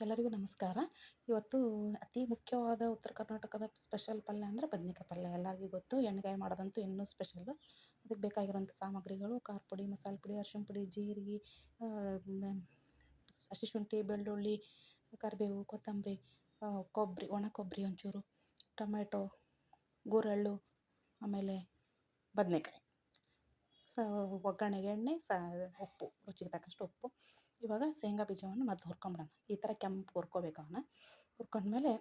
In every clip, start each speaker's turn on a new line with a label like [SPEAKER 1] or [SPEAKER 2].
[SPEAKER 1] ಎಲ್ಲರಿಗೂ ನಮಸ್ಕಾರ. ಇವತ್ತು ಅತಿ ಮುಖ್ಯವಾದ ಉತ್ತರ ಕರ್ನಾಟಕದ ಸ್ಪೆಷಲ್ ಪಲ್ಯ ಅಂದರೆ ಬದನೇಕಾಯಿ ಪಲ್ಯ. ಎಲ್ಲರಿಗೂ ಗೊತ್ತು ಎಣ್ಣೆಗಾಯಿ ಮಾಡೋದಂತೂ ಇನ್ನೂ ಸ್ಪೆಷಲ್ಲು ಅದಕ್ಕೆ ಬೇಕಾಗಿರೋಂಥ ಸಾಮಗ್ರಿಗಳು, ಖಾರ ಪುಡಿ, ಮಸಾಲೆ ಪುಡಿ, ಅರ್ಶಿಣ ಪುಡಿ, ಜೀರಿಗೆ ಹಸಿ ಶುಂಠಿ, ಬೆಳ್ಳುಳ್ಳಿ, ಕರಿಬೇವು, ಕೊತ್ತಂಬರಿ ಕೊಬ್ಬರಿ, ಒಣ ಕೊಬ್ಬರಿ ಒಂಚೂರು ಟೊಮೆಟೊ ಗುರೆಳ್ಳು, ಆಮೇಲೆ ಬದನೆಕಾಯಿ. ಸ, ಒಗ್ಗರಣೆಗೆ ಎಣ್ಣೆ, ಸ, ಉಪ್ಪು, ರುಚಿಗೆ ತಕ್ಕಷ್ಟು ಉಪ್ಪು. ಇವಾಗ ಶೇಂಗಾ ಬೀಜವನ್ನು ಮತ್ತೆ ಹುರ್ಕೊಂಬಿಡೋಣ. ಈ ಥರ ಕೆಂಪು ಹುರ್ಕೋಬೇಕು ಅವನ್ನ. ಹುರ್ಕೊಂಡ್ಮೇಲೆ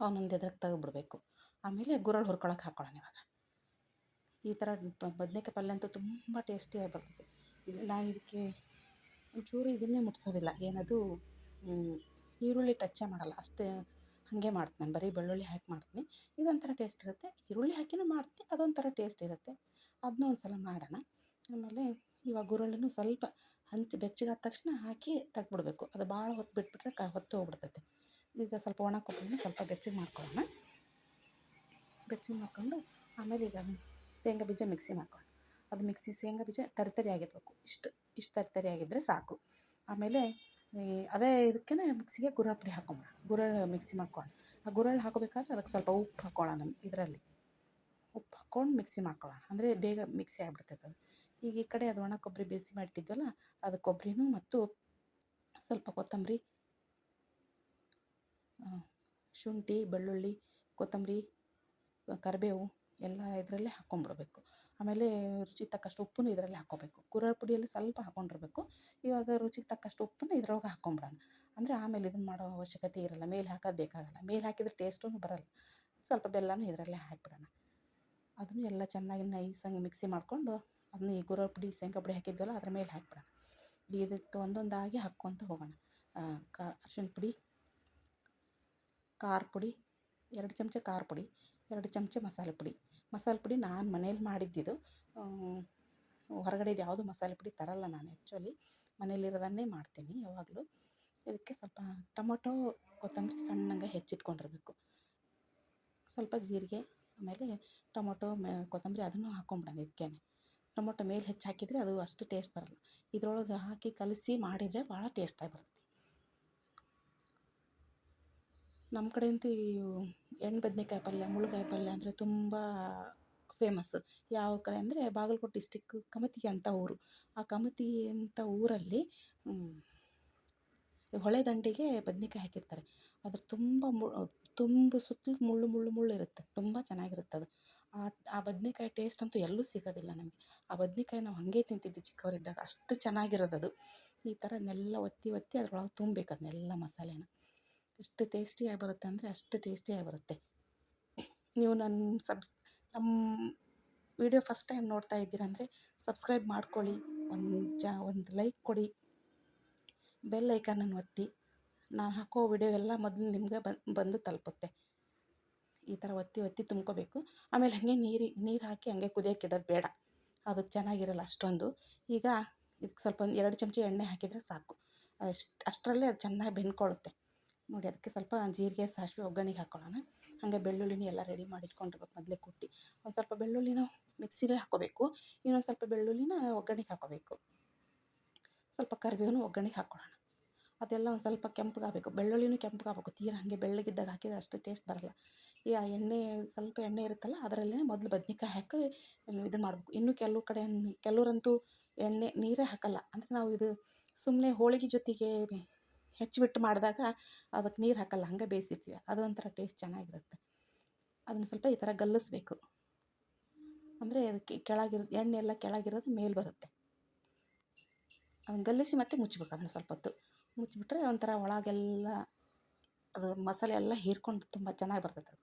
[SPEAKER 1] ಅವನೊಂದು ಎದ್ರಕ್ಕೆ ತೆಗೆದ್ಬಿಡ್ಬೇಕು. ಆಮೇಲೆ ಗುರಳು ಹುರ್ಕೊಳಕ್ಕೆ ಹಾಕ್ಕೊಳ್ಳೋಣ ಇವಾಗ. ಈ ಥರ ಬದನೇಕಾಯಿ ಪಲ್ಯ ಅಂತೂ ತುಂಬ ಟೇಸ್ಟಿಯಾಗಿ ಬರ್ತದೆ ಇದು, ನಾನು ಇದಕ್ಕೆ ಒಂಚೂರು ಇದನ್ನೇ ಮುಟ್ಸೋದಿಲ್ಲ. ಏನದು ಈರುಳ್ಳಿ ಟಚ್ಚೇ ಮಾಡಲ್ಲ. ಅಷ್ಟೇ ಹಾಗೆ ಮಾಡ್ತೀನಿ ನಾನು. ಬರೀ ಬೆಳ್ಳುಳ್ಳಿ ಹಾಕಿ ಮಾಡ್ತೀನಿ. ಇದೊಂಥರ ಟೇಸ್ಟ್ ಇರುತ್ತೆ. ಈರುಳ್ಳಿ ಹಾಕಿನೂ ಮಾಡ್ತೀನಿ. ಅದೊಂಥರ ಟೇಸ್ಟ್ ಇರುತ್ತೆ. ಅದನ್ನೂ ಒಂದು ಸಲ ಮಾಡೋಣ. ಆಮೇಲೆ ಇವಾಗ ಗುರಳನ್ನು ಸ್ವಲ್ಪ ಹಂಚಿ ಬೆಚ್ಚಗಾದ ತಕ್ಷಣ ಹಾಕಿ ತೆಗ್ದ್ಬಿಡ್ಬೇಕು. ಅದು ಭಾಳ ಹೊತ್ತು ಬಿಟ್ಬಿಟ್ರೆ ಕ ಹೊತ್ತು ಹೋಗ್ಬಿಡ್ತೈತೆ. ಈಗ ಸ್ವಲ್ಪ ಒಣ ಕೊಬ್ಬರಿನ ಸ್ವಲ್ಪ ಬೆಚ್ಚಗೆ ಮಾಡ್ಕೊಳ್ಳೋಣ. ಬೆಚ್ಚಗೆ ಮಾಡ್ಕೊಂಡು ಆಮೇಲೆ ಈಗ ಶೇಂಗಾ ಬೀಜ ಮಿಕ್ಸಿ ಮಾಡ್ಕೊಳ್ಳೋಣ. ಅದು ಮಿಕ್ಸಿ ಶೇಂಗಾ ಬೀಜ ತರಿತರಿ ತರಿ ಆಗಿರಬೇಕು. ಇಷ್ಟು ಇಷ್ಟು ತರಿತರಿ ತರಿ ಆಗಿದ್ದರೆ ಸಾಕು. ಆಮೇಲೆ ಅದೇ ಇದಕ್ಕೆ ಮಿಕ್ಸಿಗೆ ಗುರಳ್ ಪುಡಿ ಹಾಕೊಂಬೋಣ ಗುರಳ್ ಮಿಕ್ಸಿ ಮಾಡ್ಕೊಳ್ಳೋಣ. ಆ ಗುರಳ್ ಹಾಕೋಬೇಕಾದ್ರೆ ಅದಕ್ಕೆ ಸ್ವಲ್ಪ ಉಪ್ಪು ಹಾಕ್ಕೊಳ್ಳೋಣ ಇದರಲ್ಲಿ. ಉಪ್ಪು ಹಾಕ್ಕೊಂಡು ಮಿಕ್ಸಿ ಮಾಡ್ಕೊಳ್ಳೋಣ. ಅಂದರೆ ಬೇಗ ಮಿಕ್ಸಿ ಆಗಿಬಿಡ್ತೈತೆ ಅದು. ಈಗ ಈ ಕಡೆ ಅದು ಒಣ ಕೊಬ್ಬರಿ ಬೇಯಿಸಿ ಮಾಡಿಟ್ಟಿದ್ವಲ್ಲ ಅದು ಕೊಬ್ಬರಿನೂ ಮತ್ತು ಸ್ವಲ್ಪ ಕೊತ್ತಂಬರಿ ಶುಂಠಿ, ಬೆಳ್ಳುಳ್ಳಿ, ಕೊತ್ತಂಬರಿ, ಕರಿಬೇವು ಎಲ್ಲ ಇದರಲ್ಲೇ ಹಾಕ್ಕೊಂಡ್ಬಿಡ್ಬೇಕು ಆಮೇಲೆ ರುಚಿಗೆ ತಕ್ಕಷ್ಟು ಉಪ್ಪನ್ನು ಇದರಲ್ಲೇ ಹಾಕ್ಕೋಬೇಕು ಕುರಳ್ ಪುಡಿಯಲ್ಲಿ ಸ್ವಲ್ಪ ಹಾಕ್ಕೊಂಡಿರ್ಬೇಕು ಇವಾಗ ರುಚಿಗೆ ತಕ್ಕಷ್ಟು ಉಪ್ಪನ್ನು ಇದ್ರೊಳಗೆ ಹಾಕ್ಕೊಂಬಿಡೋಣ ಅಂದರೆ ಆಮೇಲೆ ಇದನ್ನು ಮಾಡೋ ಅವಶ್ಯಕತೆ ಇರೋಲ್ಲ. ಮೇಲೆ ಹಾಕೋದು ಬೇಕಾಗಲ್ಲ. ಮೇಲೆ ಹಾಕಿದ್ರೆ ಟೇಸ್ಟೂ ಬರಲ್ಲ. ಸ್ವಲ್ಪ ಬೆಲ್ಲನೂ ಇದರಲ್ಲೇ ಹಾಕಿಬಿಡೋಣ. ಅದನ್ನು ಎಲ್ಲ ಚೆನ್ನಾಗಿ ನೈಸಾಗಿ ಮಿಕ್ಸಿ ಮಾಡಿಕೊಂಡು ಅದನ್ನ ಈ ಗುರಳ್ ಪುಡಿ, ಶೇಂಗಾ ಪುಡಿ ಹಾಕಿದ್ವಲ್ಲ, ಅದ್ರ ಮೇಲೆ ಹಾಕ್ಬಿಡೋಣ. ಇದಕ್ಕೆ ಒಂದೊಂದಾಗಿ ಹಾಕ್ಕೊತ ಹೋಗೋಣ. ಕಾ, ಅರ್ಶಿಣ ಪುಡಿ, ಖಾರ ಪುಡಿ, ಎರಡು ಚಮಚ ಖಾರ ಪುಡಿ, ಎರಡು ಚಮಚ ಮಸಾಲೆ ಪುಡಿ. ಮಸಾಲೆ ಪುಡಿ ನಾನು ಮನೇಲಿ ಮಾಡಿದ್ದಿದ್ದು ಹೊರಗಡೆದು ಯಾವುದು ಮಸಾಲೆ ಪುಡಿ ತರಲ್ಲ ನಾನು ಆ್ಯಕ್ಚುಲಿ ಮನೇಲಿರೋದನ್ನೇ ಮಾಡ್ತೀನಿ ಯಾವಾಗಲೂ. ಇದಕ್ಕೆ ಸ್ವಲ್ಪ ಟೊಮೊಟೊ, ಕೊತ್ತಂಬರಿ ಸಣ್ಣಗೆ ಹೆಚ್ಚಿಟ್ಕೊಂಡಿರಬೇಕು. ಸ್ವಲ್ಪ ಜೀರಿಗೆ, ಆಮೇಲೆ ಟೊಮೊಟೊ ಕೊತ್ತಂಬರಿ ಅದನ್ನು ಹಾಕ್ಕೊಂಬಿಡೋಣ ಇದಕ್ಕೆ ಟೊಮೊಟೊ ಮೇಲೆ ಹೆಚ್ಚು ಹಾಕಿದರೆ ಅದು ಅಷ್ಟು ಟೇಸ್ಟ್ ಬರಲ್ಲ. ಇದ್ರೊಳಗೆ ಹಾಕಿ ಕಲಸಿ ಮಾಡಿದರೆ ಭಾಳ ಟೇಸ್ಟಾಗಿ ಬರ್ತೈತಿ. ನಮ್ಮ ಕಡೆಯಂತೂ ಎಣ್ಣೆ ಬದನೆಕಾಯಿ ಪಲ್ಯ ಮುಳುಗಾಯಿ ಪಲ್ಯ ಅಂದರೆ ತುಂಬ ಫೇಮಸ್ ಯಾವ ಕಡೆ ಅಂದರೆ ಬಾಗಲಕೋಟೆ ಡಿಸ್ಟಿಕ್ ಕಮತಿಗೆ ಅಂತ ಊರು. ಆ ಕಮತಿ ಅಂತ ಊರಲ್ಲಿ ಹೊಳೆ ದಂಡೆಗೆ ಬದನೆಕಾಯಿ ಹಾಕಿರ್ತಾರೆ. ಅದ್ರ ತುಂಬ ಮು, ತುಂಬ ಸುತ್ತಲೂ ಮುಳ್ಳು ಮುಳ್ಳು ಮುಳ್ಳು ಇರುತ್ತೆ. ತುಂಬ ಚೆನ್ನಾಗಿರುತ್ತೆ ಅದು. ಆ ಬದ್ನೆಕಾಯಿ ಟೇಸ್ಟ್ ಅಂತೂ ಎಲ್ಲೂ ಸಿಗೋದಿಲ್ಲ ನಮಗೆ. ಆ ಬದ್ನೆಕಾಯಿ ನಾವು ಹಾಗೆ ತಿಂತಿದ್ವಿ ಚಿಕ್ಕವರಿದ್ದಾಗ, ಅಷ್ಟು ಚೆನ್ನಾಗಿರೋದು ಅದು. ಈ ಥರ ಅದನ್ನೆಲ್ಲ ಒತ್ತಿ ಒತ್ತಿ ಅದ್ರೊಳಗೆ ತುಂಬಬೇಕು ಅದನ್ನೆಲ್ಲ ಮಸಾಲೆನ. ಎಷ್ಟು ಟೇಸ್ಟಿಯಾಗಿ ಬರುತ್ತೆ ಅಂದರೆ ಅಷ್ಟು ಟೇಸ್ಟಿಯಾಗಿ ಬರುತ್ತೆ. ನೀವು ನನ್ನ ಸಬ್ಸ್ ನಮ್ಮ ವಿಡಿಯೋ ಫಸ್ಟ್ ಟೈಮ್ ನೋಡ್ತಾ ಇದ್ದೀರ ಅಂದರೆ ಸಬ್ಸ್ಕ್ರೈಬ್ ಮಾಡ್ಕೊಳ್ಳಿ, ಒಂದು ಜ, ಒಂದು ಲೈಕ್ ಕೊಡಿ ಬೆಲ್ ಐಕಾನನ್ನು ಒತ್ತಿ. ನಾನು ಹಾಕೋ ವಿಡಿಯೋ ಎಲ್ಲ ಮೊದಲು ನಿಮಗೆ ಬಂದು ತಲುಪುತ್ತೆ. ಈ ಥರ ಒತ್ತಿ ಒತ್ತಿ ತುಂಬ್ಕೋಬೇಕು. ಆಮೇಲೆ ಹಾಗೆ ನೀರು ನೀರು ಹಾಕಿ ಹಾಗೆ ಕುದಿಯೋಕೆ ಇಡೋದು ಬೇಡ. ಅದು ಚೆನ್ನಾಗಿರಲ್ಲ ಅಷ್ಟೊಂದು. ಈಗ ಇದಕ್ಕೆ ಸ್ವಲ್ಪ ಒಂದು ಎರಡು ಚಮಚ ಎಣ್ಣೆ ಹಾಕಿದರೆ ಸಾಕು. ಅಷ್ಟು, ಅಷ್ಟರಲ್ಲೇ ಅದು ಚೆನ್ನಾಗಿ ಬೆಂದ್ಕೊಳ್ಳುತ್ತೆ ನೋಡಿ, ಅದಕ್ಕೆ ಸ್ವಲ್ಪ ಜೀರಿಗೆ, ಸಾಸಿವೆ, ಒಗ್ಗರಣೆಗೆ ಹಾಕ್ಕೊಳ್ಳೋಣ ಹಾಗೆ ಬೆಳ್ಳುಳ್ಳಿನ ಎಲ್ಲ ರೆಡಿ ಮಾಡಿ ಇಟ್ಕೊಂಡಿರ್ಬೇಕು ಮೊದಲೇ ಕುಟ್ಟಿ. ಒಂದು ಸ್ವಲ್ಪ ಬೆಳ್ಳುಳ್ಳಿನ ಮಿಕ್ಸಿಲೇ ಹಾಕ್ಕೋಬೇಕು ಇನ್ನೊಂದು ಸ್ವಲ್ಪ ಬೆಳ್ಳುಳ್ಳಿನ ಒಗ್ಗರಣೆಗೆ ಹಾಕ್ಕೋಬೇಕು ಸ್ವಲ್ಪ ಕರಿಬೇವನ್ನು ಒಗ್ಗರಣೆಗೆ ಹಾಕ್ಕೊಳ್ಳೋಣ ಅದೆಲ್ಲ ಒಂದು ಸ್ವಲ್ಪ ಕೆಂಪಗಾಗಬೇಕು. ಬೆಳ್ಳುಳ್ಳಿನೂ ಕೆಂಪಗಾಗಬೇಕು. ತೀರ ಹಾಗೆ ಬೆಳ್ಳಗಿದ್ದಾಗ ಹಾಕಿದರೆ ಅಷ್ಟು ಟೇಸ್ಟ್ ಬರೋಲ್ಲ. ಈ ಆ ಎಣ್ಣೆ, ಸ್ವಲ್ಪ ಎಣ್ಣೆ ಇರುತ್ತಲ್ಲ ಅದರಲ್ಲೇ ಮೊದಲು ಬದ್ನಿಕಾಯಿ ಹಾಕಿ ಇದು ಮಾಡಬೇಕು. ಇನ್ನು ಕೆಲವು ಕಡೆ ಕೆಲವರಂತೂ ಎಣ್ಣೆ, ನೀರೇ ಹಾಕಲ್ಲ. ಅಂದರೆ ನಾವು ಇದು ಸುಮ್ಮನೆ ಹೋಳಿಗೆ ಜೊತೆಗೆ ಹೆಚ್ಚಿಬಿಟ್ಟು ಮಾಡಿದಾಗ ಅದಕ್ಕೆ ನೀರು ಹಾಕಲ್ಲ. ಹಂಗೆ ಬೇಯಿಸಿರ್ತೀವಿ. ಅದು ಒಂಥರ ಟೇಸ್ಟ್ ಚೆನ್ನಾಗಿರುತ್ತೆ. ಅದನ್ನು ಸ್ವಲ್ಪ ಈ ಥರ ಗಲ್ಲಿಸ್ಬೇಕು. ಅಂದರೆ ಅದಕ್ಕೆ ಕೆಳಗಿರೋ, ಎಣ್ಣೆ ಎಲ್ಲ ಕೆಳಗಿರೋದು ಮೇಲೆ ಬರುತ್ತೆ. ಅದನ್ನು ಗಲ್ಲಿಸಿ ಮತ್ತೆ ಮುಚ್ಚಬೇಕು ಅದನ್ನು ಸ್ವಲ್ಪ ಹೊತ್ತು. ಮುಚ್ಚಿಬಿಟ್ರೆ ಒಂಥರ ಒಳಗೆಲ್ಲ ಅದು ಮಸಾಲೆ ಎಲ್ಲ ಹೀರ್ಕೊಂಡು ತುಂಬ ಚೆನ್ನಾಗಿ ಬರ್ತೈತೆ ಅದು.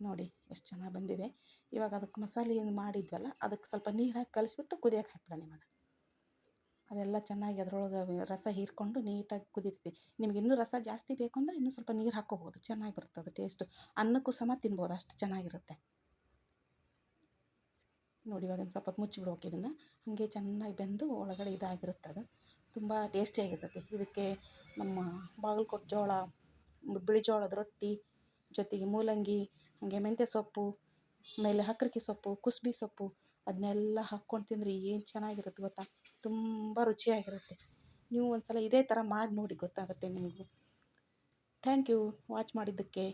[SPEAKER 1] ನೋಡಿ ಎಷ್ಟು ಚೆನ್ನಾಗಿ ಬಂದಿದೆ. ಇವಾಗ ಅದಕ್ಕೆ ಮಸಾಲೆ ಏನು ಮಾಡಿದ್ವಲ್ಲ, ಅದಕ್ಕೆ ಸ್ವಲ್ಪ ನೀರು ಹಾಕಿ ಕಲಿಸ್ಬಿಟ್ಟು ಕುದಿಯೋಕೆ ಹಾಕ್ಬಿಡೋಣ ಇವಾಗ. ಅದೆಲ್ಲ ಚೆನ್ನಾಗಿ ಅದರೊಳಗೆ ರಸ ಹೀರ್ಕೊಂಡು ನೀಟಾಗಿ ಕುದೀತೈತಿ. ನಿಮ್ಗೆ ಇನ್ನೂ ರಸ ಜಾಸ್ತಿ ಬೇಕು ಅಂದರೆ ಇನ್ನೂ ಸ್ವಲ್ಪ ನೀರು ಹಾಕ್ಕೋಬೋದು ಚೆನ್ನಾಗಿ ಬರ್ತದೆ ಟೇಸ್ಟು. ಅನ್ನಕ್ಕೂ ಸಮ ತಿನ್ಬೋದು, ಅಷ್ಟು ಚೆನ್ನಾಗಿರುತ್ತೆ. ನೋಡಿ ಇವಾಗ ಒಂದು ಸ್ವಲ್ಪ ಹೊತ್ತು ಮುಚ್ಚಿಬಿಡ್ಬೇಕು ಇದನ್ನು. ಹಾಗೆ ಚೆನ್ನಾಗಿ ಬೆಂದು ಒಳಗಡೆ ಇದಾಗಿರುತ್ತೆ ಅದು. ತುಂಬ ಟೇಸ್ಟಿಯಾಗಿರ್ತೈತಿ ಇದಕ್ಕೆ ನಮ್ಮ ಬಾಗಲಕೋಟೆ ಜೋಳ ಬಿಳಿ ಜೋಳದ ರೊಟ್ಟಿ, ಜೊತೆಗೆ ಮೂಲಂಗಿ, ಹಾಗೆ ಮೆಂತ್ಯ ಸೊಪ್ಪು, ಆಮೇಲೆ ಹಕ್ರಕ್ಕಿ ಸೊಪ್ಪು, ಕುಸ್ಬೆ ಸೊಪ್ಪು ಅದನ್ನೆಲ್ಲ ಹಾಕ್ಕೊಂಡು ತಿಂದರೆ ಏನು ಚೆನ್ನಾಗಿರುತ್ತೆ ಗೊತ್ತಾ? ತುಂಬ ರುಚಿಯಾಗಿರುತ್ತೆ. ನೀವು ಒಂದು ಸಲ ಇದೇ ಥರ ಮಾಡಿ ನೋಡಿ ಗೊತ್ತಾಗುತ್ತೆ ನಿಮಗೂ. ಥ್ಯಾಂಕ್ ಯು ವಾಚ್ ಮಾಡಿದ್ದಕ್ಕೆ.